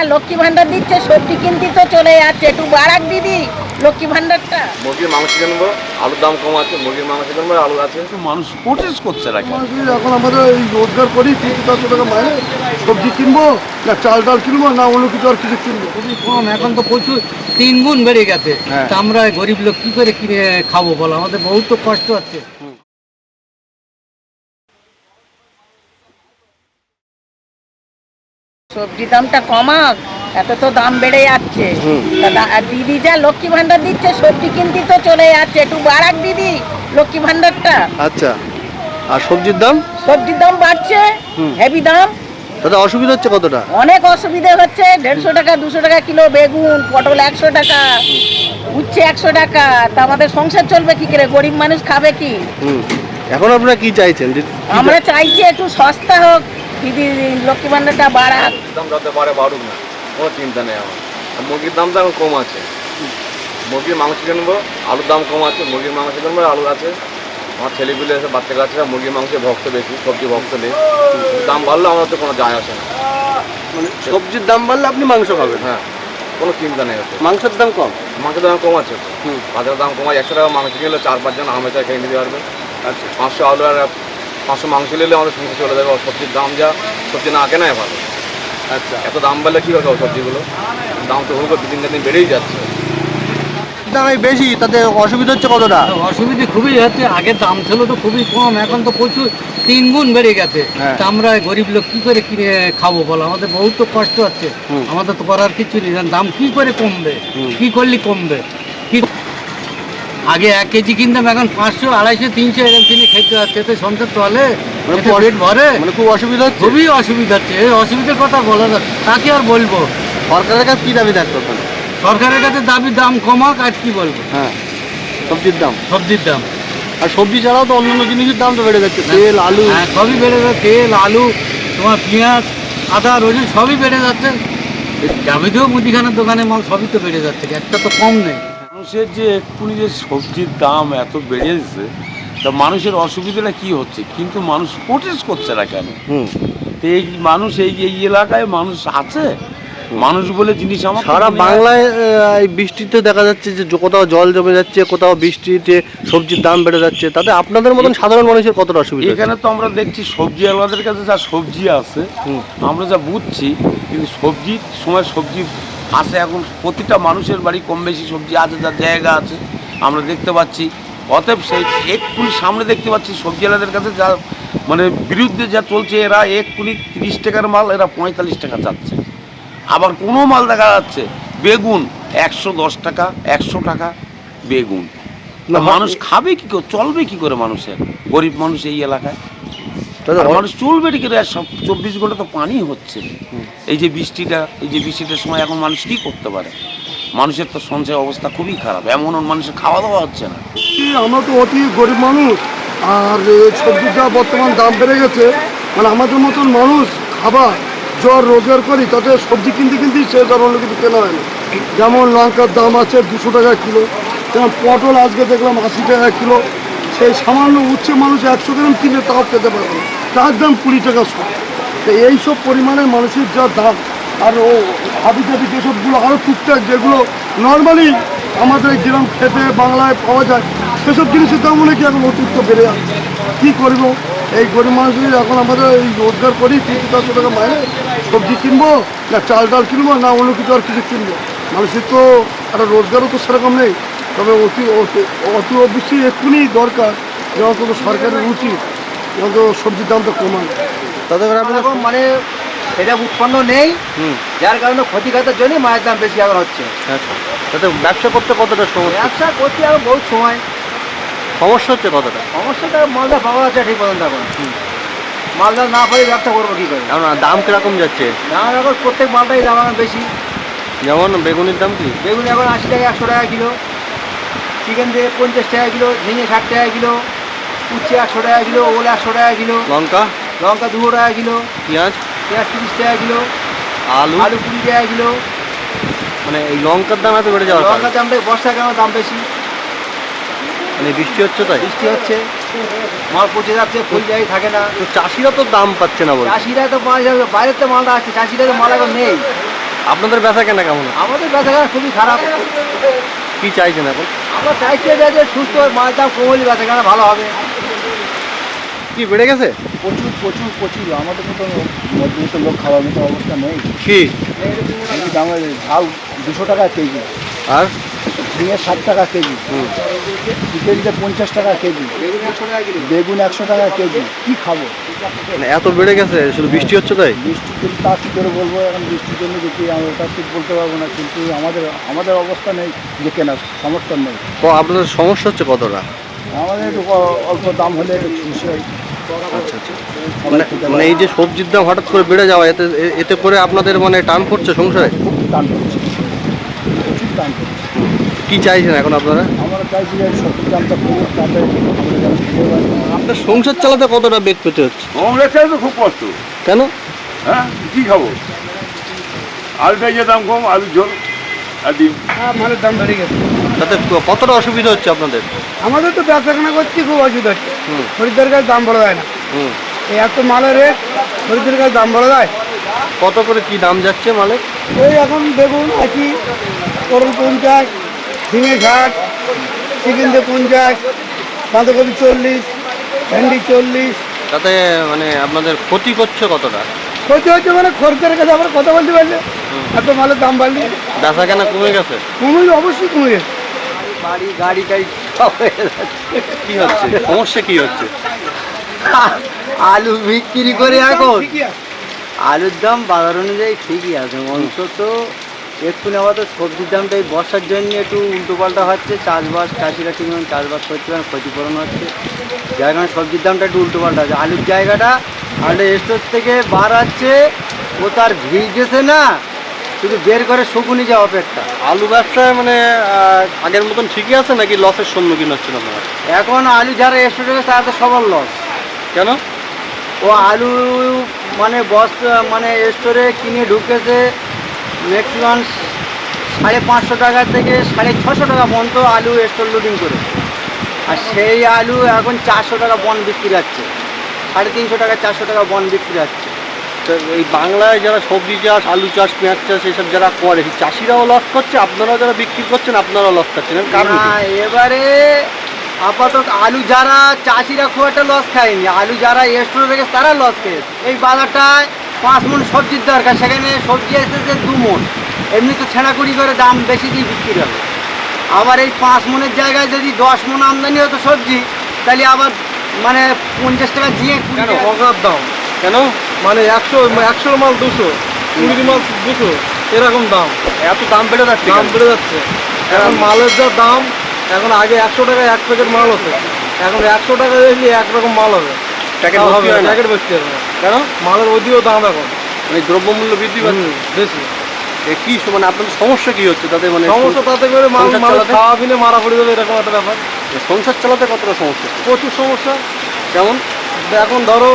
যা লক্ষ্মী ভান্ডার দিচ্ছে সবজি কিনতে তো চলে যাচ্ছে। একটু বাড়াক দিদি লক্ষ্মী ভান্ডারটা মুরগির মাংস কিনবো আলুর দাম কম আছে মুরগির মাংস কিনবো আলু আছে। মানুষ প্রোটেস্ট করছে না মানুষ এখন আমাদের এই রোজগার করি তিন চারশো টাকা মাইনে সবজি কিনবো না চাল ডাল কিনবো না অন্য কিছু আর কিছু কিনবো। খুবই কম এখন তো প্রচুর তিন গুণ বেড়ে গেছে। হ্যাঁ। তা আমরা গরিব লোক কি করে কিনে খাব বলো? আমাদের বহুত তো কষ্ট হচ্ছে। সবজি দামটা কমাক এত তো দাম বেড়ে যাচ্ছে। দিদি যা লক্ষ্মী ভান্ডার দিচ্ছে সবজি কিনতে তো চলে যাচ্ছে। একটু বাড়াক দিদি লক্ষ্মী ভান্ডারটা আচ্ছা আর সবজির দাম? সবজির দাম বাড়ছে হেভি দাম। তাতে অসুবিধা হচ্ছে কতটা? অনেক অসুবিধা হচ্ছে দেড়শো টাকা দুশো টাকা কিলো বেগুন পটল একশো টাকা উচ্ছে একশো টাকা। তা আমাদের সংসার চলবে কি করে? গরিব মানুষ খাবে কি? হুম। এখন আপনারা কি চাইছেন? আমরা চাইছি একটু সস্তা হোক দিদি লক্ষ্মী ভান্ডারটা বাড়াক দাম যাতে পারে বাড়ুক না কোনো চিন্তা নেই আমার। আর মুরগির দামটা এখন কম আছে। মুরগির মাংস কিনবো আলুর দাম কম আছে মুরগির মাংস কিনবো আলু আছে। আমার ছেলেগুলো এসে বাচ্চা কাচ্চারা মুরগির মাংসের ভক্ত বেশি সবজি ভক্ত নেই। দাম বাড়লে আমার তো কোনো যায় আসে না। মানে সবজির দাম বাড়লে আপনি মাংস খাবেন? হ্যাঁ কোনো চিন্তা নেই মাংসের দাম কম? মাংসের দাম কম আছে। হুম। বাজারের দাম কম আছে একশো টাকা মাংস কিনলে চার পাঁচজন হামেশা খেয়ে নিতে পারবে। আচ্ছা। পাঁচশো আলু আর পাঁচশো মাংস নিলে আমাদের সংসার চলে যাবে সবজির দাম যা সবজি না কেনাই ভালো। আচ্ছা। এত দাম বাড়লে কী হবে সবজিগুলো? দাম তো হুড়কো দিন দিন বেড়েই যাচ্ছে। দাম বেশি তাতে অসুবিধা হচ্ছে কতটা? অসুবিধে খুবই হচ্ছে আগে দাম ছিল তো খুবই কম এখন তো প্রচুর তিন গুণ বেড়ে গেছে। হ্যাঁ। তা আমরা গরিব লোক কি করে কিনে খাব বলো? আমাদের বহুত তো কষ্ট হচ্ছে। হুম। আমাদের তো করার কিছু নেই দাম কি করে কমবে? হুম। কি করলে কমবে? কি আগে এক কেজি কিনতাম এখন পাঁচশো আড়াইশো তিনশো এরকম কিনে খেতে হচ্ছে। তো সংসার চলে মানে পেট ভরে। মানে খুব অসুবিধা হচ্ছে? খুবই অসুবিধা হচ্ছে। এই অসুবিধার কথা বলা যায় তাকে আর বলব। সরকারের কাছে কী দাবি থাকতো ওখানে সরকারের কাছে দাবি দাম কমাক আর কি বলব? হ্যাঁ সবজির দাম। সবজির দাম। আর সবজি ছাড়াও তো অন্যান্য জিনিসের দাম তো বেড়ে যাচ্ছে। তেল আলু। হ্যাঁ সবই বেড়ে যাচ্ছে। তেল আলু তোমার পেঁয়াজ আদা রসুন সবই বেড়ে যাচ্ছে। যাবতীয় মুদিখানার দোকানে মাল সবই তো বেড়ে যাচ্ছে। একটা তো কম নেই। মানুষের যে এক্ষুনি যে সবজির দাম এত বেড়েছে তা মানুষের অসুবিধাটা কি হচ্ছে? কিন্তু মানুষ প্রোটেস্ট করছে না কেন? হুম। তো এই মানুষ এই এই এলাকায় মানুষ আছে? মানুষ বলে জিনিস আমার সারা বাংলায় এই বৃষ্টিতে দেখা যাচ্ছে যে কোথাও জল জমে যাচ্ছে কোথাও বৃষ্টিতে সবজির দাম বেড়ে যাচ্ছে তাতে আপনাদের মতন সাধারণ মানুষের কতটা অসুবিধা এখানে তো আমরা দেখছি সবজি আলাদের কাছে যা সবজি আছে। আমরা যা বুঝছি কিন্তু সবজির সময় সবজি আসে এখন প্রতিটা মানুষের বাড়ি কম বেশি সবজি আছে যার জায়গা আছে। আমরা দেখতে পাচ্ছি। অতএব সেই এক্ষুনি সামনে দেখতে পাচ্ছি সবজি আলাদের কাছে যা মানে বিরুদ্ধে যা চলছে এরা এক্ষুনি তিরিশ টাকার মাল এরা পঁয়তাল্লিশ টাকা যাচ্ছে আবার কোনো মাল দেখা যাচ্ছে বেগুন একশো দশ টাকা একশো টাকা বেগুন। মানুষ খাবে কি করে চলবে কি করে মানুষের? গরিব মানুষ এই এলাকায়। মানুষ চলবে কি করে আর সব চব্বিশ ঘণ্টা তো পানি হচ্ছে। এই যে বৃষ্টিটা এই যে বৃষ্টিটার সময় এখন মানুষ কি করতে পারে? মানুষের তো সঞ্চয় অবস্থা খুবই খারাপ এমন মানুষের খাওয়া দাওয়া হচ্ছে না। আমরা তো অতি গরিব মানুষ আর এই সবজির যা বর্তমান দাম বেড়ে গেছে মানে আমাদের মতন মানুষ খাবার জ্বর রোজগার করি তাতে সবজি কিনতে কিনতেই শেষ আর অন্য কিছু কেনা হয় না। যেমন লঙ্কার দাম আছে দুশো টাকা কিলো যেমন পটল আজকে দেখলাম আশি টাকা কিলো সেই সামান্য উচ্ছে মানুষ একশো গ্রাম কিনে তাও খেতে পারবে না। তার দাম কুড়ি টাকা শো তো এইসব পরিমাণে মানুষের যা দাম, আর ও হাবি জাবি যেসবগুলো আরও টুকটাক যেগুলো নর্মালি আমাদের গ্রাম খেতে বাংলায় পাওয়া যায়, সেসব জিনিসের দাম নাকি এখন অতিরিক্ত বেড়ে যাচ্ছে। কী করব? এই গরিব মানুষদের এখন আমাদের এই রোজগার করি তিন চারশো টাকা মাইনে সবজি কিনবো, না চাল ডাল কিনবো, না অন্য কিছু আর কিছু কিনবো। মানুষের তো একটা রোজগারও তো সেরকম নেই। তবে অতি অতি- অবশ্যই এক্ষুনি দরকার যে কোনো সরকারের উচিত যে সবজির দামটা কমানো তাতে করে আপনাদের এখন মানে এটা উৎপন্ন নেই যার কারণে ক্ষতিঘাতের জন্য মায়ের দাম বেশি এখন হচ্ছে। আচ্ছা। তাতে ব্যবসা করতে কতটা সমস্যা ব্যবসা করতে এখন বহুত সময়। সমস্যা হচ্ছে কতটা? সমস্যাটা মালদা পাওয়া যাচ্ছে ঠিক পর্যন্ত এখন। মালদা না পাই ব্যবসা করব কি করে? কারণ দাম কীরকম যাচ্ছে? দাম এখন প্রত্যেক মালটাই দাম এখন বেশি। যেমন বেগুনের দাম কি? বেগুন এখন আশি টাকা একশো টাকা কিলো। চিকেন দিয়ে পঞ্চাশ টাকা কিলো ঝিঙে ষাট টাকা কিলো। উচ্ছে একশো টাকা কিলো ওল একশো টাকা কিলো লঙ্কা? লঙ্কা দুশো টাকা কিলো পেঁয়াজ? পেঁয়াজ তিরিশ টাকা কিলো আলু? আলু কুড়ি টাকা কিলো। মানে এই লঙ্কার দাম এত বেড়ে যাওয়া লঙ্কার দামটা বর্ষা কেন দাম বেশি? মানে বৃষ্টি হচ্ছে তাই? বৃষ্টি হচ্ছে। মাল পচে যাচ্ছে ফুল জায়গায় থাকে না। তো চাষিরা তো দাম পাচ্ছে না বলে চাষিরা তো মাল যাবে বাইরের তো মালটা আসছে চাষিরা তো মাল এখন নেই। আপনাদের ব্যথা কেনা কেমন? আমাদের বেচাকেনা খুবই খারাপ। কি চাইছেন এখন? আমরা চাইছি যে সুস্থ দাম কমলে বেচাকেনা ভালো হবে? কি বেড়ে গেছে? প্রচুর প্রচুর প্রচুর। আমাদের মতো মধ্যবিত্ত লোক খাওয়ার মতো অবস্থা নেই। কি? ঝাল দুশো টাকা কেজি। আর? ঝিঙে ষাট টাকা কেজি। চিকেনটা পঞ্চাশ টাকা কেজি। বেগুন একশো টাকা কেজি। কি খাব? মানে এত বেড়ে গেছে শুধু বৃষ্টি হচ্ছে তাই? বৃষ্টি জন্য তা কী করে বলব? এখন বৃষ্টির জন্য দেখি আমরা ওটা ঠিক বলতে পারব না। কিন্তু আমাদের আমাদের অবস্থা নেই যে কেনার সমর্থন নেই। তো আপনাদের সমস্যা হচ্ছে কতটা? আমাদের একটু অল্প দাম হলে একটু খুশি হয়। আচ্ছা আচ্ছা। মানে মানে এই যে সবজির দাম হঠাৎ করে বেড়ে যাওয়া এতে এতে করে আপনাদের মানে টান পড়ছে সংসারে? খুব দাম করছে প্রচুর কি চাইছেন এখন আপনারা? আমরা চাইছি সবজির দামটা কমুক তাতে আমরা যেন খেতে পারি আপনার সংসার চালাতে কতটা বেগ পেতে হচ্ছে? আমরা চাই খুব কষ্ট। কেন? হ্যাঁ কি খাব? আলুটাই যে দাম কম আলু ঝোল আর ডিম। হ্যাঁ মালের দাম বেড়ে গেছে। তাতে কতটা অসুবিধা হচ্ছে আপনাদের? আমাদের তো বেচাকেনা করছি খুব অসুবিধা হচ্ছে। খরিদ্দার কাছে দাম বলা যায় না। এই এত মালের রেট খরিদ্দার কাছে দাম বলা যায়? কত করে কি দাম যাচ্ছে মালের ওই এখন বেগুন আশি করল পঞ্চাশ ঝিঙে ষাট চিকেন দিয়ে পঞ্চাশ বাঁধাকপি চল্লিশ ভেন্ডি চল্লিশ। তাতে মানে আপনাদের ক্ষতি করছে কতটা? ক্ষতি হচ্ছে মানে খরিদ্দারের কাছে আবার কথা বলতে পারলে এত মালের দাম বাড়লি বেচা কেনা কমে গেছে? কমে অবশ্যই কমে গেছে। বাড়ি গাড়ি টাড়ি সব হয়ে যাচ্ছে। কি হচ্ছে? সমস্যা কি হচ্ছে? আলু বিক্রি করে এখন। আলুর দাম বাজার অনুযায়ী ঠিকই আছে। অন্তত এক্ষুনি আপাতত সবজির দামটা এই বর্ষার জন্য একটু উল্টো পাল্টা হচ্ছে। চাষবাস চাষিরা ঠিক মতন চাষবাস করতে পারেন ক্ষতিপূরণ হচ্ছে। যার কারণে সবজির দামটা একটু উল্টো পাল্টা হচ্ছে আলুর জায়গাটা আলু স্টোর থেকে বার হচ্ছে ও তার ভিড় গেছে না শুধু বের করে শুকুনি যাওয়া অপেক্ষা। আলু ব্যবসায় মানে আগের মতন ঠিকই আছে নাকি লসের সম্মুখীন হচ্ছেন আপনারা? এখন আলু যারা স্টোরে গেছে তাদের সবার লস কেন? ও আলু মানে বস্তা মানে স্টোরে কিনে ঢুকেছে ম্যাক্সিমাম সাড়ে পাঁচশো টাকা থেকে সাড়ে ছশো টাকা পর্যন্ত আলু স্টোর লোডিং করে। আর সেই আলু এখন চারশো টাকা বন বিক্রি যাচ্ছে সাড়ে তিনশো টাকা চারশো টাকা বন বিক্রি যাচ্ছে তো এই বাংলায় যারা সবজি চাষ আলু চাষ পেঁয়াজ চাষ এসব যারা করে চাষিরাও লস করছে আপনারাও যারা বিক্রি করছেন আপনারাও লস খাচ্ছেন। কারণ এবারে আপাতত আলু যারা চাষিরা খুব একটা লস খায়নি আলু যারা স্টোরে রেখে তারা লস খেয়েছে। এই বাজারটায় পাঁচ মন সবজির দরকার সেখানে সবজি এসেছে দু মন। এমনি তো ছেঁড়াকুড়ি করে দাম বেশি দিয়ে বিক্রি হবে। আবার এই পাঁচ মনের জায়গায় যদি দশ মন আমদানি হতো সবজি তাহলে আবার মানে পঞ্চাশ টাকা দিয়ে কুড়ি টাকা- দাম কেন? মানে একশো একশো মাল দুশো কুড়ি মাল দুশো এরকম দাম। এত দাম বেড়ে যাচ্ছে দাম বেড়ে যাচ্ছে। এখন মালের যা দাম এখন আগে একশো টাকায় এক প্যাকেট মাল হতো। এখন একশো টাকা দেখলি একরকম মাল হবে। প্যাকেট হবে? প্যাকেট ভর্তি হবে কেন? মালের অধিও দাম এখন। মানে দ্রব্যমূল্য বৃদ্ধি পাচ্ছে? বেশি। কি মানে আপনাদের সমস্যা কি হচ্ছে? তাতে মানে সমস্যা তাতে করে খাওয়া পিনে মারা পড়ে যাবে এরকম একটা ব্যাপার। সংসার চালাতে কতটা সমস্যা? প্রচুর সমস্যা। কেমন? এখন ধরো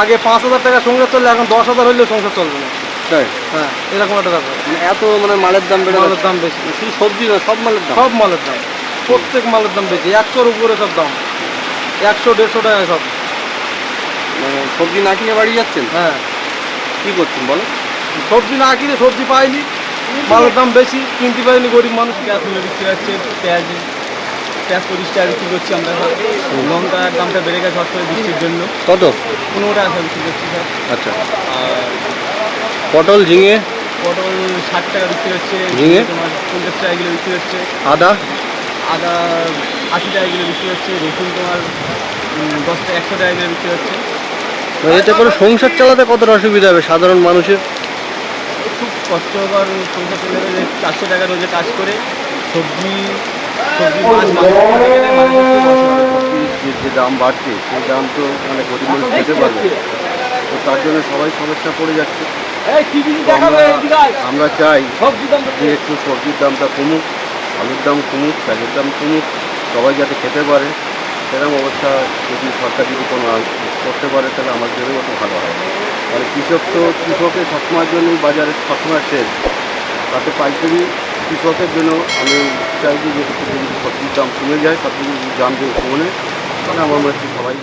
আগে পাঁচ হাজার টাকা সংসার চললে এখন দশ হাজার হইলে সংসার চলবে না। তাই? হ্যাঁ এরকম একটা ব্যাপার। মানে এত মানে মালের দাম বেড়ে মালের দাম বেশি। শুধু সবজি না সব মালের দাম? সব মালের দাম। প্রত্যেক মালের দাম বেশি। একশোর উপরে সব দাম। একশো দেড়শো টাকা সব। মানে সবজি না কিনে বাড়ি যাচ্ছেন? হ্যাঁ। কি করছেন বলো? সবজি না কিনে সবজি পাইনি। মালের দাম বেশি কিনতে পারিনি গরিব মানুষ। হচ্ছে পেঁয়াজ পেঁয়াজ পঁচিশ টাকা বিক্রি করছি আমরা লঙ্কার দামটা বেড়ে গেছে হট করে বৃষ্টির জন্য। কত? পনেরো টাকা করে বিক্রি করছি স্যার আচ্ছা। আর পটল ঝিঙে? পটল ষাট টাকা বিক্রি হচ্ছে। ঝিঙে? তোমার পঞ্চাশ টাকা কিলো বিক্রি হচ্ছে। আদা? আদা আশি টাকা কিলো বিক্রি হচ্ছে। রসুন তোমার দশ টাকা একশো টাকা কিলো বিক্রি হচ্ছে। তো এতে করে সংসার চালাতে কতটা অসুবিধা হবে সাধারণ মানুষের? খুব কষ্টকর সংসার চলে চারশো টাকা রোজে কাজ করে। সবজি সবজি মাছ। যে দাম বাড়ছে সেই দাম তো মানে গরিব মানুষ খেতে পারবে তো তার জন্য সবাই সমস্যা পড়ে যাচ্ছে। আমরা- আমরা চাই যে একটু সবজির দামটা কমুক আলুর দাম কমুক পেঁয়াজের দাম কমুক সবাই যাতে খেতে পারে সেরকম অবস্থা যদি সরকার যদি কোনো করতে পারে তাহলে আমাদের জন্য একটু ভালো হয় মানে কৃষক তো কৃষকের সবসময়ের জন্যই বাজারে সবসময় শেষ তাতে পাইকারি কৃষকের জন্য আমি চাইছি যে খুলে দাম কমে যায় সবজির দাম দিয়ে তাহলে আমার মনে হচ্ছে সবাই